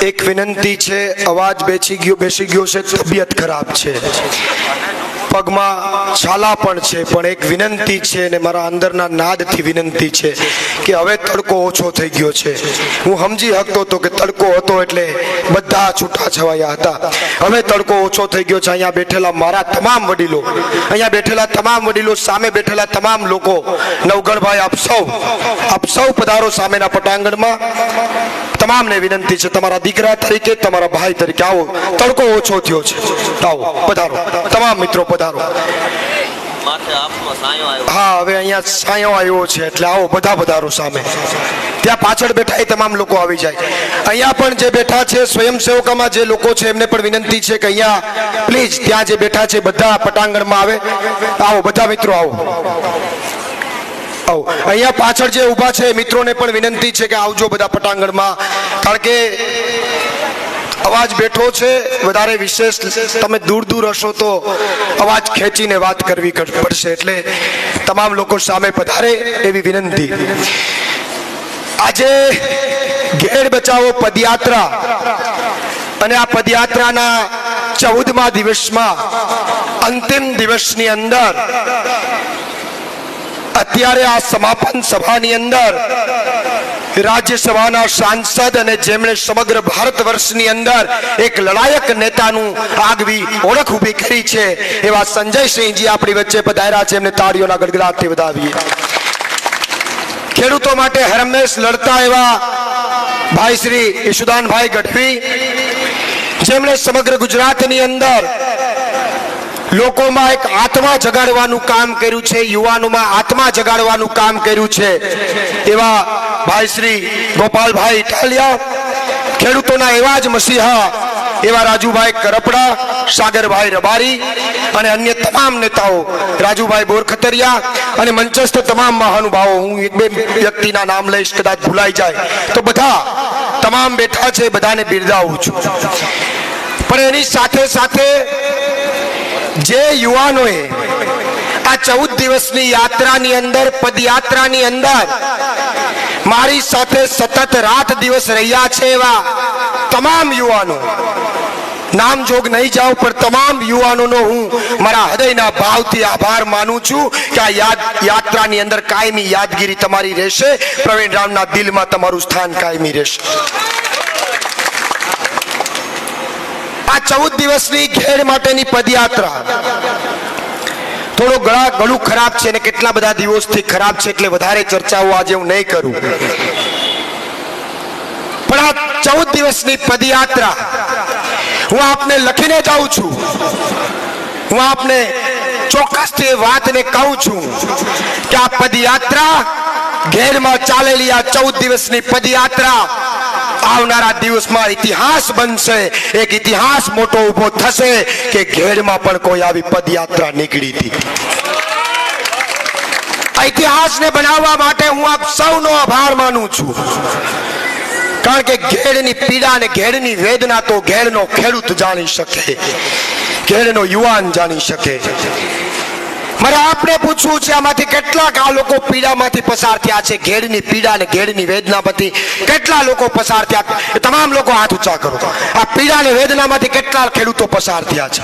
એક વિનંતી છે અવાજ બેસી ગયો બેસી ગયો છે તબિયત ખરાબ છે. પગમાં છાલા પણ છે, પણ એક વિનંતી છે અને મારા અંદરના નાદથી વિનંતી છે કે હવે તડકો ઓછો થઈ ગયો છે. હું સમજી શકતો હતો કે તડકો હતો એટલે બધા છૂટા છવાયા હતા. હવે તડકો ઓછો થઈ ગયો છે, અહીંયા બેઠેલા મારા તમામ વડીલો, અહીંયા બેઠેલા તમામ વડીલો, સામે બેઠેલા તમામ લોકો, નવગણભાઈ, આપ સૌ આપ સૌ પધારો સામેના પટાંગણમાં. તમામને વિનંતી છે, તમારા દીકરા તરીકે, તમારા ભાઈ તરીકે, આવો, તડકો ઓછો થયો છે. આવો, પધારો. તમામ મિત્રો આવ્યો. હા હવે અહીંયા સાયો આવ્યો છે એટલે આવો બધા પધારો સામે. ત્યાં પાછળ બેઠા એ તમામ લોકો આવી જાય. અહીંયા પણ જે બેઠા છે સ્વયંસેવકમાં જે લોકો છે એમને પણ વિનંતી છે કે અહીંયા પ્લીઝ ત્યાં જે બેઠા છે બધા પટાંગણમાં આવે. આવો બધા મિત્રો આવો. આવો. અહીંયા પાછળ જે ઊભા છે મિત્રોને પણ વિનંતી છે કે આવજો બધા પટાંગણમાં. કારણ કે અવાજ બેઠો છે, વધારે વિશેષ તમે દૂર દૂર હશો તો અવાજ ખેંચીને વાત કરવી કર- પડશે. એટલે તમામ લોકો સામે પધારે એવી વિનંતી. આજે ઘેડ બચાવો પદયાત્રા. અને આ પદયાત્રાના ચૌદમા દિવસમાં, અંતિમ દિવસની અંદર, અત્યારે આ સમાપન સભાની અંદર રાજ્યસભાના સાંસદ અને જેમણે સમગ્ર ભારત વર્ષની અંદર એક લડાયક નેતાનું આગવી ઓળખ ઊભી કરી છે, એવા સંજયસિંહજી આપણી વચ્ચે પધાર્યા છે. એમને તાળીઓના ગડગડાટથી વધાવીએ. ખેડૂતો માટે હરમેશ લડતા એવા ભાઈ શ્રી ઈશુદાનભાઈ ગઢવી, જેમણે સમગ્ર ગુજરાતની અંદર લોકોમાં એક આત્મા જગાડવાનું કામ કર્યું છે, યુવાનોમાં આત્મા જગાડવાનું કામ કર્યું છે. એવા ભાઈ શ્રી ગોપાલભાઈ ઇટાલિયા ખેડૂતોના એવા જ મસીહા, એવા રાજુભાઈ કરપડા, સાગરભાઈ રબારી અને અન્ય તમામ નેતાઓ, રાજુભાઈ બોરખતરિયા અને મંચસ્થ તમામ મહાનુભાવો. હું એક બે વ્યક્તિના નામ લઈશ, કદાચ ભૂલાઈ જાય. તો બધા તમામ બેઠા છે, બધાને બિરદાવું છું. પણ એની સાથે સાથે જે યુવાનોએ આ ચૌદ દિવસની યાત્રાની અંદર, પદયાત્રાની અંદર મારી સાથે સતત રાત દિવસ રહ્યા છે એવા તમામ યુવાનો. નામ જોગ નહીં જાઉં, પણ તમામ યુવાનોનો હું મારા હૃદયના ભાવથી આભાર માનું છું કે આ યાદ, યાત્રાની અંદર કાયમી યાદગીરી તમારી રહેશે. પ્રવીણ રામના દિલમાં તમારું સ્થાન કાયમી રહેશે. આ ચૌદ દિવસની ઘેડ માટેની પદયાત્રા. થોડો ગળા ગળું ખરાબ છે અને કેટલા બધા દિવસથી ખરાબ છે એટલે વધારે ચર્ચાઓ આજે હું નહીં કરું. પણ આ ચૌદ દિવસની પદયાત્રા હું આપને લખીને જાઉં છું. હું આપને ચોક્કસથી એ વાતને કહું છું કે આ પદયાત્રા ઘેરમાં ચાલેલી આ ચૌદ દિવસની પદયાત્રા આવનારા દિવસમાં ઇતિહાસ બનશે. એક ઇતિહાસ મોટો ઊભો થશે કે ઘેડમાં પણ કોઈ આવી પદયાત્રા નીકળી હતી. ઇતિહાસને બનાવવા માટે હું આપ સૌનો આભાર માનું છું. કારણ કે ઘેડની પીડા અને ઘેડની વેદના તો ઘેડનો ખેડૂત જાણી શકે. ઘેડનો યુવાન જાણી શકે. મારે આપને પૂછવું છે, આમાંથી કેટલાક આ લોકો પીડામાંથી પસાર થયા છે? ઘેડની પીડા અને ઘેડની વેદનામાંથી કેટલા લોકો પસાર થયા? તમામ લોકો હાથ ઊંચા કરો. આ પીડા અને વેદનામાંથી કેટલા ખેડૂતો પસાર થયા છે?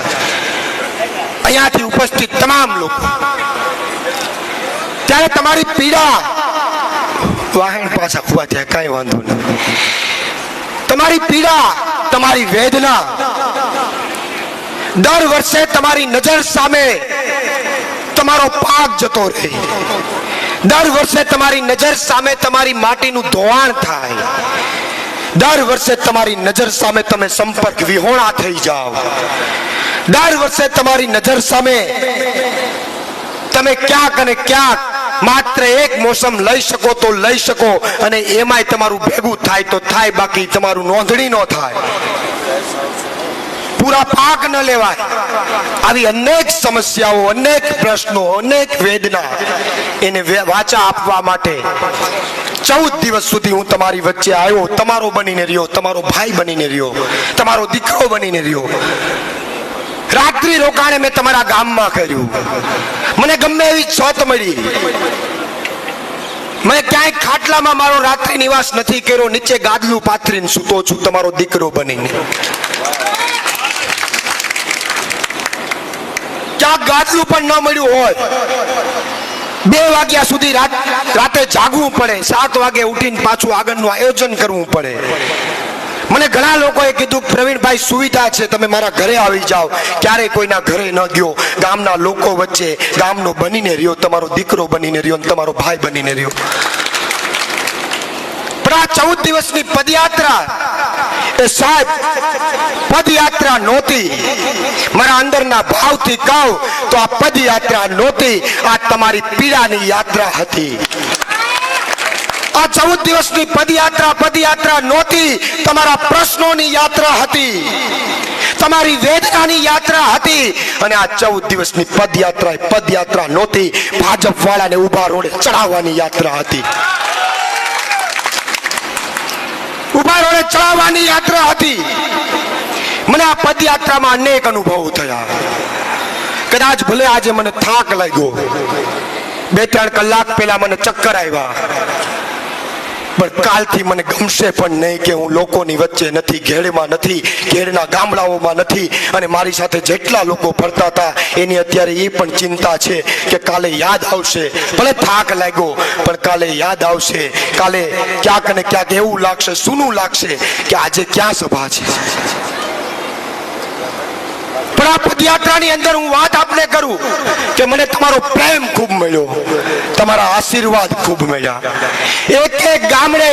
અહીંયાથી ઉપસ્થિત તમામ લોકો. ત્યારે તમારી પીડા વાહન પાછા ખુવા ત્યાં કાંઈ વાંધો નહીં. તમારી પીડા, તમારી વેદના દર વર્ષે તમારી નજર સામે તમારો પાક જતો રહે. દર વર્ષે તમારી નજર સામે તમારી માટીનું ધોવાણ થાય. દર વર્ષે તમારી નજર સામે તમે સંપર્ક વિહોણા થઈ જાઓ. દર વર્ષે તમારી નજર સામે તમે ક્યાંક અને ક્યાંક માત્ર એક મોસમ લઈ શકો તો લઈ શકો અને એમાંય તમારું ભેગું થાય તો થાય, બાકી તમારું નોંધણી ન થાય. પૂરા પાક ન લેવાય. આવી અનેક સમસ્યાઓ, અનેક પ્રશ્નો, અનેક વેદના એને વાચા આપવા માટે ચૌદ દિવસ સુધી હું તમારી વચ્ચે આવ્યો, તમારો બનીને રહ્યો, તમારો ભાઈ બનીને રહ્યો, તમારો દીકરો બનીને રહ્યો. રાત્રિ રોકાણે મેં તમારા ગામમાં કર્યું. મને ગમે એવી છત મળી. મેં ક્યાંય ખાટલામાં મારો રાત્રિ નિવાસ નથી કર્યો, નીચે ગાદલું પાથરીને સૂતો છું, તમારો દીકરો બનીને. ક્યાંક ગાદલું પણ ન મળ્યું હોય. બે વાગ્યા સુધી રાતે જાગવું પડે. સાત વાગે ઉઠીને પાછું આગળનું આયોજન કરવું પડે. મને ઘણા લોકોએ કીધું, પ્રવીણભાઈ, સુવિધા છે. તમે મારા ઘરે આવી જાઓ. ક્યારેય કોઈના ઘરે ન ગયો. ગામના લોકો વચ્ચે ગામનો બનીને રહ્યો. તમારો દીકરો બનીને રહ્યો તમારો ભાઈ બનીને રહ્યો. પણ આ ચૌદ દિવસની પદયાત્રા એ સાહેબ, પદયાત્રા નહોતી. મારા અંદરના ભાવથી કહું તો આ પદયાત્રા નહોતી, આ તમારી પીડાની યાત્રા હતી. આ ચૌદ દિવસની પદયાત્રા પદયાત્રા નહોતી, તમારા પ્રશ્નોની યાત્રા હતી. તમારી વેદનાની યાત્રા હતી અને આ ચૌદ દિવસની પદયાત્રા પદયાત્રા નહોતી ભાજપ વાળાને ઊભા રોડે ચડાવવાની યાત્રા હતી. ઊભા રોડે ચડાવવાની યાત્રા હતી. મને આ પદયાત્રામાં અનેક અનુભવો થયા. કદાચ ભલે આજે મને થાક લાગ્યો. બે ત્રણ કલાક પહેલા મને ચક્કર આવ્યા. પણ કાલથી મને ગમશે પણ નહીં કે હું લોકોની વચ્ચે નથી, ઘેડમાં નથી, ઘેડના ગામડાઓમાં નથી અને મારી સાથે જેટલા લોકો ફરતા હતા, એની અત્યારે એ પણ ચિંતા છે કે કાલે યાદ આવશે. ભલે થાક લાગ્યો, પણ કાલે યાદ આવશે. કાલે ક્યાંક ને ક્યાંક એવું લાગશે, સૂનું લાગશે કે આજે ક્યાં સભા છે? આ પદયાત્રાની અંદર હું વાત આપને કરું કે મને તમારો પ્રેમ ખૂબ મળ્યો. તમારા આશીર્વાદ ખૂબ મળ્યા. એક એક ગામડે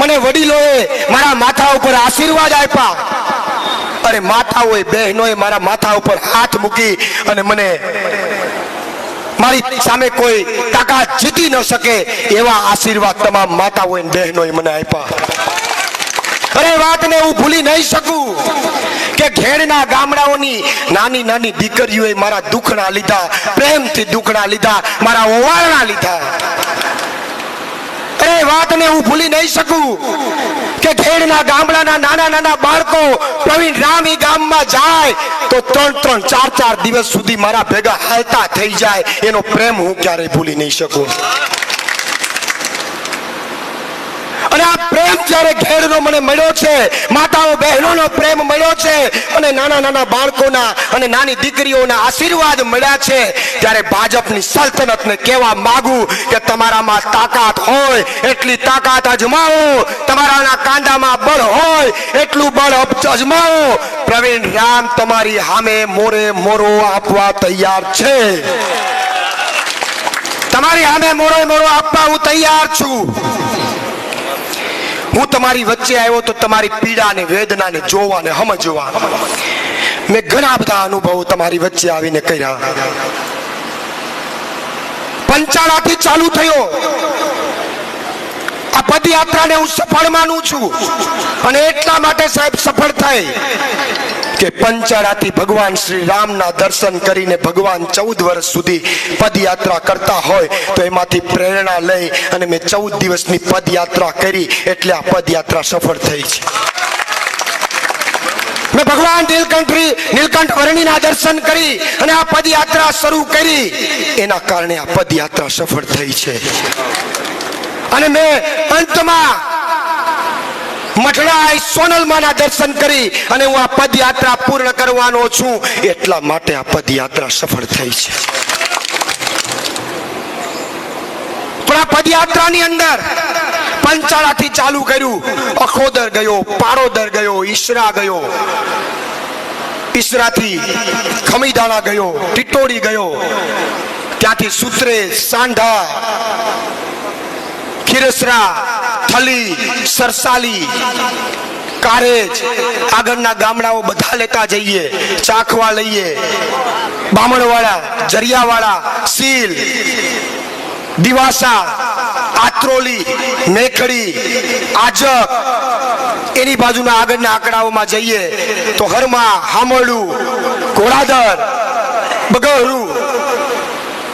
મને વડીલોએ મારા માથા ઉપર આશીર્વાદ આપ્યા. અરે માતાઓએ બહેનોએ મારા માથા ઉપર હાથ મૂકી અને મને મારી સામે કોઈ તાકાત જીતી ન શકે એવા આશીર્વાદ તમામ માતાઓએ બહેનોએ મને આપ્યા. અરે વાતને હું ભૂલી નહીં શકું કે ઘેડના ગામડાઓની નાની નાની દીકરીઓએ મારા દુખણા લીધા, પ્રેમથી દુખણા લીધા, મારા ઓવાળણા લીધા. અરે વાતને હું ભૂલી નહીં શકું કે ઘેડના ગામડાના નાના નાના બાળકો પ્રવીણ રામી ગામમાં જાય તો ત્રણ ત્રણ ચાર ચાર દિવસ સુધી મારા ભેગા હાલતા થઈ જાય. એનો પ્રેમ હું ક્યારેય ભૂલી નહીં શકું. અને આ પ્રેમ જ્યારે ઘેરનો મને મળ્યો છે, માતાઓ બહેનોનો પ્રેમ મળ્યો છે, અને નાના નાના બાળકોના અને નાની દીકરીઓના આશીર્વાદ મળ્યા છે, ત્યારે ભાજપની સલ્તનતને કહેવા માંગુ કે તમારામાં તાકાત હોય, એટલી તાકાત અજમાવો, તમારાના કાંદામાં બળ હોય, એટલું બળ અજમાવો. પ્રવીણ રામ તમારી સામે મોરે મોરો આપવા તૈયાર છે. તમારી સામે મોરે મોરો આપવા હું તૈયાર છું. હું તમારી વચ્ચે આવ્યો તો તમારી પીડા ને વેદના ને જોવા ને સમજવા મેં ઘણા બધા અનુભવો તમારી વચ્ચે આવીને કર્યા. પંચાળાથી ચાલુ થયો. આ પદયાત્રાને હું સફળ માનું છું. અને એટલા માટે સાહેબ સફળ થાય કે પંચાળાથી ભગવાન શ્રી રામના દર્શન કરીને ભગવાન ચૌદ વર્ષ સુધી પદયાત્રા કરતા હોય તો એમાંથી પ્રેરણા લઈ અને મેં ચૌદ દિવસની પદયાત્રા કરી એટલે આ પદયાત્રા સફળ થઈ છે. મેં ભગવાન નીલકંઠી નીલકંઠ અરણીના દર્શન કરી અને આ પદયાત્રા શરૂ કરી. એના કારણે આ પદયાત્રા સફળ થઈ છે. અને મેં અંતમાં મઠડા સોનલમાના દર્શન કરી અને હું આ પદયાત્રા પૂર્ણ કરવાનો છું. એટલા માટે આ પદયાત્રા સફળ થઈ છે. પણ આ પદયાત્રાની અંદર પંચાળાથી ચાલુ કર્યું. અખોદર ગયો, પાડોદર ગયો ઈશરા ગયો. ઈશરાથી ખમીદાણા ગયો ટિટોડી ગયો. ત્યાંથી સૂત્રે, સાંઢા ખીરસરા, થલી, સરસાલી, કારેજ આગળના ગામડાઓ બધા લેતા જઈએ, ચાખવા લઈએ. બામણવાળા, જરિયાવાળા, સીલ, દિવાસા, આત્રોલી, મેખડી, આજક એની બાજુના આગળના આંકડાઓમાં જઈએ તો હરમા હામડું ઘોડાદર બગરું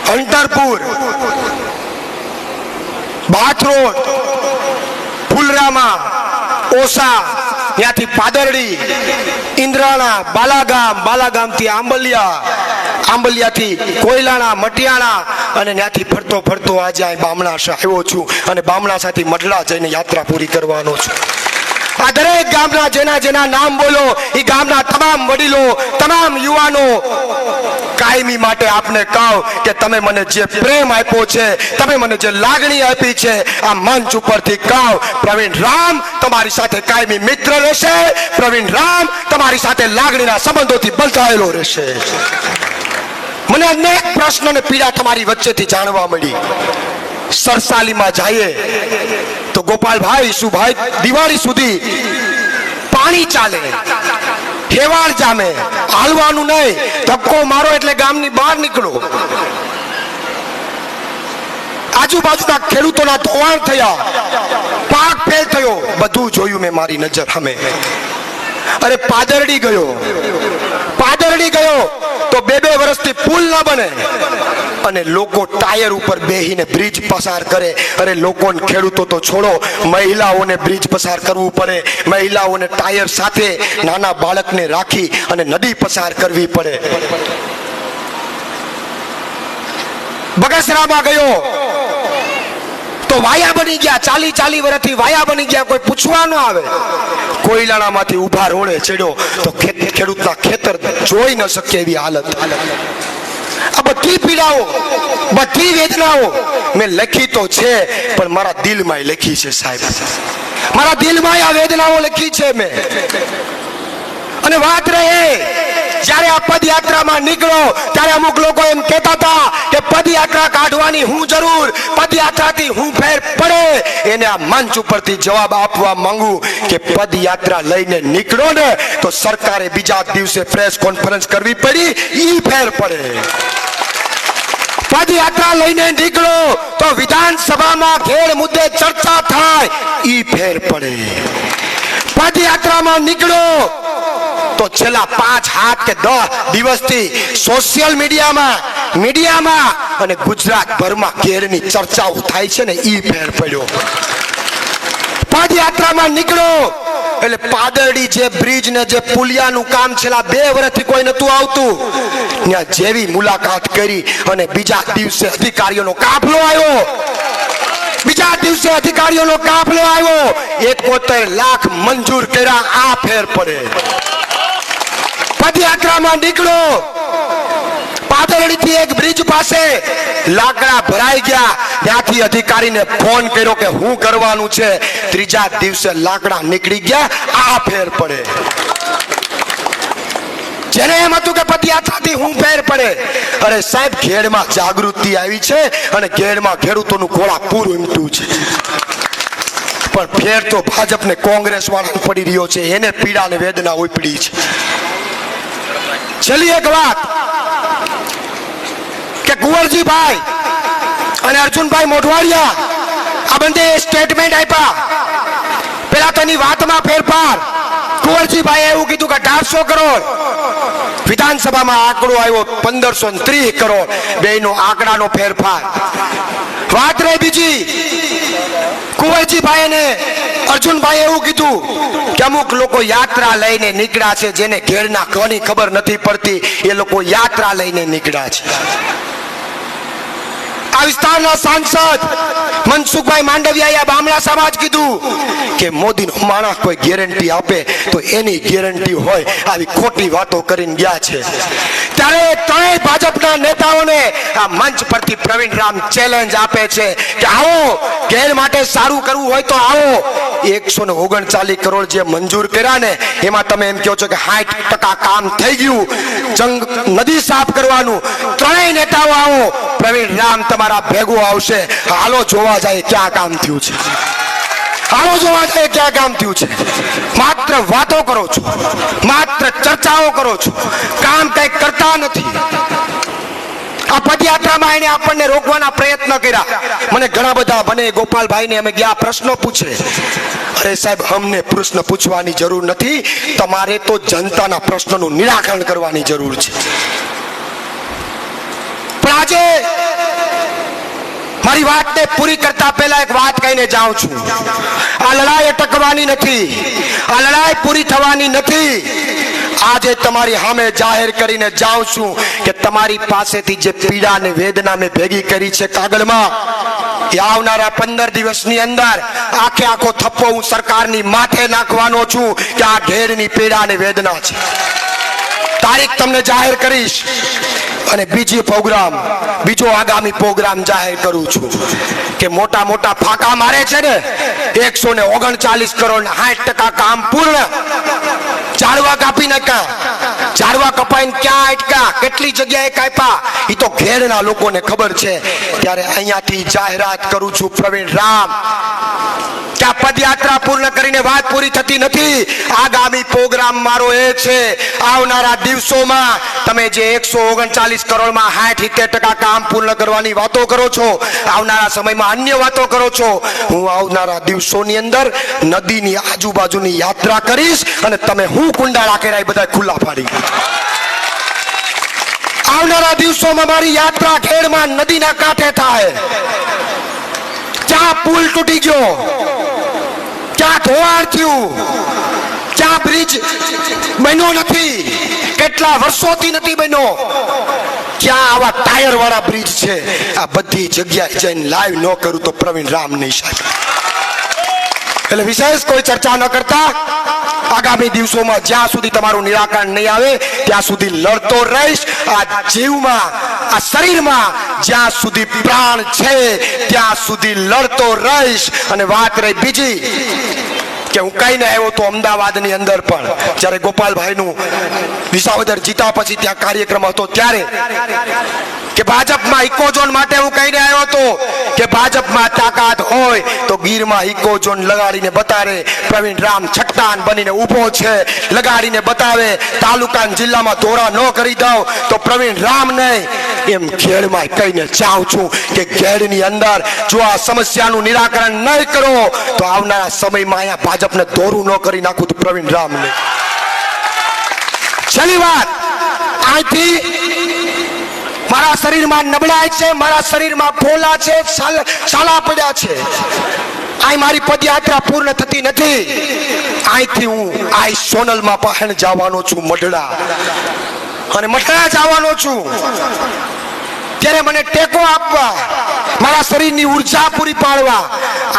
હંટરપુર બાથરોડ, ફુલરામા, ઓસા, ત્યાંથી પાદરડી, ઇન્દ્રાણા, બાલાગામ, બાલાગામથી આંબલિયા, આંબલિયાથી કોયલાણા, મટિયાણા અને ત્યાંથી ફરતો ફરતો આજે બામણા આવ્યો છું અને બામણા સાથે મઢડા જઈને યાત્રા પૂરી કરવાનો છું. આ દરેક ગામના જેના જેના નામ બોલો એ ગામના તમામ વડીલો, તમામ યુવાનો કાયમી માટે આપને કહો કે તમે મને જે પ્રેમ આપ્યો છે, તમે મને જે લાગણી આપી છે, આ મંચ ઉપરથી કહો, પ્રવીણ રામ તમારી સાથે કાયમી મિત્ર રહેશે, પ્રવીણ રામ તમારી સાથે લાગણીના સંબંધોથી બંધાયેલો રહેશે. મને અનેક પ્રશ્નો ને પીડા તમારી વચ્ચેથી જાણવા મળી. સરસાલીમાં જઈએ તો ગોપાલભાઈ, સુભાઈ, દિવાળી સુધી પાણી ચાલે, હેવાળ જામે, હાલવાનું નહીં, ધક્કો મારો એટલે ગામની બહાર નીકળો. આજુબાજુના ખેડૂતોના ધોવાણ થયા, પાક ફેલ થયો, બધું જોયું મેં મારી નજર સામે અરે પાદરડી ગયો. પાદરડી ગયો તો બે બે વર્ષથી પુલ ન બને. અને લોકો ટાયર ઉપર બેહીને બ્રિજ પસાર કરે. અરે લોકોને ખેડૂતો તો છોડો, મહિલાઓને બ્રિજ પસાર કરવું પડે. મહિલાઓને ટાયર સાથે નાના બાળકને રાખી અને નદી પસાર કરવી પડે. બગસરામાં ગયો. તો વાયા બની ગયા, ચાલી ચાલી વર્ષથી વાયા બની ગયા, કોઈ પૂછવા ન આવે. કોયલાણામાંથી ઊભા રોડે ચડ્યો, તો ખેડૂતના ખેતર જોઈ ન શકે એવી હાલત. આ બધી પીડાઓ, બધી વેદનાઓ મેં લખી તો છે, પણ મારા દિલમાં લખી છે સાહેબ. મારા દિલમાં આ વેદનાઓ લખી છે મેં. અને વાત રહે જ્યારે આ પદયાત્રામાં નીકળો, ત્યારે અમુક લોકો એમ કહેતા હતા કે પદયાત્રા કાઢવાની હું જરૂર, પદયાત્રાથી હું ફેર પડે. એને આ મંચ ઉપરથી જવાબ આપવા માંગુ કે પદયાત્રા લઈને નીકળો ને, તો સરકારે બીજા દિવસે પ્રેસ કોન્ફરન્સ કરવી પડી, ઈ ફેર પડે. પદયાત્રા લઈને નીકળો, તો વિધાનસભામાં ઘેર મુદ્દે ચર્ચા થાય, ઈ ફેર પડે. પદયાત્રામાં નીકળો તો છેલ્લા પાંચ હાથ કે દસ દિવસથી સોશિયલ મીડિયામાં મીડિયામાં અને ગુજરાતભરમાં ઘેરની ચર્ચાઓ થાય છે ને એ ફેર પડ્યો. પદયાત્રામાં નીકળો. એટલે પાદરડી જે બ્રિજ ને જે પુલિયાનું કામ છેલ્લા બે વર્ષથી કોઈ નતું આવતું, ત્યાં જેવી મુલાકાત કરી અને બીજા દિવસે અધિકારીઓનો કાફલો આવ્યો. બીજા દિવસે અધિકારીઓનો કાફલો આવ્યો. એકોતેર લાખ મંજૂર કર્યા, આ ફેર પડે. પદયાત્રામાં નીકળો. એમ હતું કે પદયાત્રાથી હું ફેર પડે. અરે સાહેબ, ખેડમાં જાગૃતિ આવી છે અને ખેડમાં ખેડૂતોનું ઘોડા પૂરું ઉમટ્યું છે. પણ ફેર તો ભાજપને કોંગ્રેસ વાળા પડી રહ્યો છે. એને પીડા ને વેદના ઉપડી છે. છેલ્લી એક વાત કે કુંવરજીભાઈ અને અર્જુનભાઈ મોઢવાડિયા આ બંને સ્ટેટમેન્ટ આપ્યા. પેલા તેની વાતમાં ફેરફાર. કુંવરજીભાઈએ એવું કીધું કે અઢારસો કરોડ. વિધાનસભામાં આંકડો આવ્યો પંદરસો ત્રીસ કરોડ. બે નો આંકડાનો ફેરફાર. વાત રહી બીજી. કુંવરજીભાઈ ને અર્જુનભાઈ એવું કીધું કે અમુક લોકો યાત્રા લઈને નીકળ્યા છે જેને ઘેરના કોની ખબર નથી પડતી, એ લોકો યાત્રા લઈને નીકળ્યા છે. આ વિસ્તારના સાંસદ મનસુખભાઈ માંડવિયાએ બામણા સમાજ કીધું કે મોદીનો માણસ કોઈ ગેરંટી આપે તો એની ગેરંટી હોય, આવી ખોટી વાતો કરીને ગયા છે. ત્યારે ત્રણેય ભાજપના નેતાઓને આ મંચ પરથી પ્રવીણરામ ચેલેન્જ આપે છે કે આવો, ઘેર માટે સારું કરવું હોય તો આવો. એકસો ને ઓગણચાલીસ કરોડ જે મંજૂર કર્યા ને, એમાં તમે એમ કહો છો કે સાઠ ટકા કામ થઈ ગયું. જંગ નદી સાફ કરવાનું. ત્રણેય નેતાઓ આવો. પ્રવીણ રામ તમારા ભેગો આવશે. હાલો, જોવા જાય ક્યાં કામ થયું છે. હાલો જોવા જાય ક્યાં કામ થયું છે? માત્ર વાતો કરો છો. માત્ર ચર્ચાઓ કરો છો. કામ કઈ કરતા નથી. આ પદયાત્રામાં એને આપણને રોકવાના પ્રયત્ન કર્યા. મને ઘણા બધા મને ગોપાલભાઈને અમે ગયા, પ્રશ્નો પૂછે. અરે સાહેબ, અમને પ્રશ્ન પૂછવાની જરૂર નથી. તમારે તો જનતાના પ્રશ્નોનું નિરાકરણ કરવાની જરૂર છે. પણ આજે મારી વાતને પૂરી કરતા પહેલા એક વાત કહીને જાઉં છું. આ લડાઈ અટકવાની નથી. આ લડાઈ પૂરી થવાની નથી. આજે તમારી સામે જાહેર કરીને જાઉં છું કે તમારી પાસેથી જે પીડા અને વેદના મેં ભેગી કરી છે કાગળમાં, એ આવનારા પંદર દિવસની અંદર આખે આખો થપ્પો હું સરકારની માથે નાખવાનો છું કે આ ઘેરની પીડા અને વેદના છે. તારીખ તમને જાહેર કરીશ. અને બીજી પ્રોગ્રામ, બીજો આગામી પ્રોગ્રામ જાહેર કરું છું કે મોટા મોટા ફાંકા મારે છે ને, એકસો ને ઓગણચાલીસ કરોડ સાઠ ટકા કામ પૂર્ણ. ચાળવા કાપી નાખ્યા. ઝાડવા કપાઈને ક્યાં અટકા કેટલી જગ્યાએ કાપ્યા? એ તો ઘેરના લોકોને ખબર છે. ત્યારે અહીંયાથી જાહેરાત કરું છું, પ્રવીણ રામ. કે પદયાત્રા પૂર્ણ કરીને વાત પૂરી થતી નથી. આગામી પ્રોગ્રામ મારો એ છે, આવનારા દિવસોમાં તમે જે એકસો ઓગણચાલીસ કરોડમાં સાઠ સિત્તેર ટકા કામ પૂર્ણ કરવાની વાતો કરો છો, આવનારા સમયમાં અન્ય વાતો કરો છો, હું આવનારા દિવસોની અંદર નદીની આજુબાજુની યાત્રા કરીશ અને તમે હું કુંડા રાખેલા બધા ખુલ્લા પાડી. આવનારા દિવસોમાં મારી યાત્રા ખેડમાં નદીના કાંઠે થાય. ક્યાં પુલ તૂટી ગયો. ક્યાં ધોવાણ થયું. ક્યાં બ્રિજ બન્યો નથી. કેટલા વર્ષોથી નથી બન્યો. ક્યાં આવા ટાયર વાળા બ્રિજ છે? આ બધી જગ્યાએ જઈને લાઈવ ન કરું તો પ્રવીણ રામ નહીં શકે એટલે વિશેષ કોઈ ચર્ચા ન કરતા. આગામી દિવસોમાં જ્યાં સુધી તમારું નિરાકરણ નહીં આવે, ત્યાં સુધી લડતો રહીશ. આ જીવમાં, આ શરીરમાં જ્યાં સુધી પ્રાણ છે, ત્યાં સુધી લડતો રહીશ. અને વાત રહી બીજી કે હું કહીને આવ્યો તો અમદાવાદની અંદર પણ. જ્યારે ગોપાલભાઈનું વિસાવદર જીતા પછી ત્યાં કાર્યક્રમ હતો ત્યારે કે ભાજપમાં ઇકોઝોન માટે હું કહીને આવ્યો હતો કે ભાજપમાં તાકાત હોય તો ગીરમાં ઇકોઝોન લગાડીને બતાવે. પ્રવીણ રામ છટ્ટાન બનીને ઊભો છે, લગાડીને બતાવે. તાલુકા જિલ્લામાં ધોરા ન કરી દઉં તો પ્રવીણ રામ નહીં. એમ ઘેડમાં કહીને ચાહું છું કે ઘેડની અંદર જો આ સમસ્યાનું નિરાકરણ નહીં કરો, તો આવનારા સમયમાં અહીંયા ભાજપને દોરું ન કરી નાખું પ્રવીણ રામને છેલ્લી વાત. અહીંથી મારા શરીરમાં નબળાઈ છે, મારા શરીરમાં ફોલા છે, છાલા પડ્યા છે. અહીં મારી પદયાત્રા પૂર્ણ થતી નથી. અહીંથી હું આ સોનલમાં પહેણ જવાનો છું, મઢડા. અને મઢડા જવાનો છું. ત્યારે મને ટેકો આપવા, મારા શરીરની ઊર્જા પૂરી પાડવા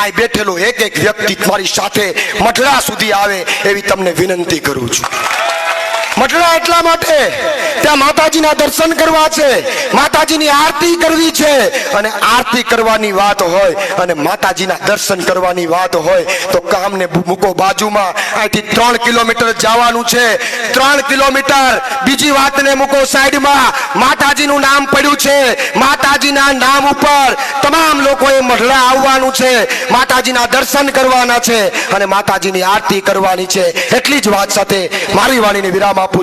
આ બેઠેલો એક એક વ્યક્તિ તમારી સાથે મઢડા સુધી આવે એવી તમને વિનંતી કરું છું. મટડા એટલા માટે ત્યાં માતાજીના દર્શન કરવા છે. માતાજીની આરતી કરવી છે. અને આરતી કરવાની વાત હોય અને માતાજીના દર્શન કરવાની વાત હોય તો કામને મૂકો બાજુમાં. અહીંથી ત્રણ કિલોમીટર જવાનું છે. ત્રણ કિલોમીટર બીજી વાતને મૂકો સાઈડમાં. માતાજીનું નામ પડ્યું છે. માતાજીના નામ ઉપર તમામ લોકોએ મઢડા આવવાનું છે. માતાજીના દર્શન કરવાના છે અને માતાજીની આરતી કરવાની છે. એટલી જ વાત સાથે મારી વાણીને વિરામ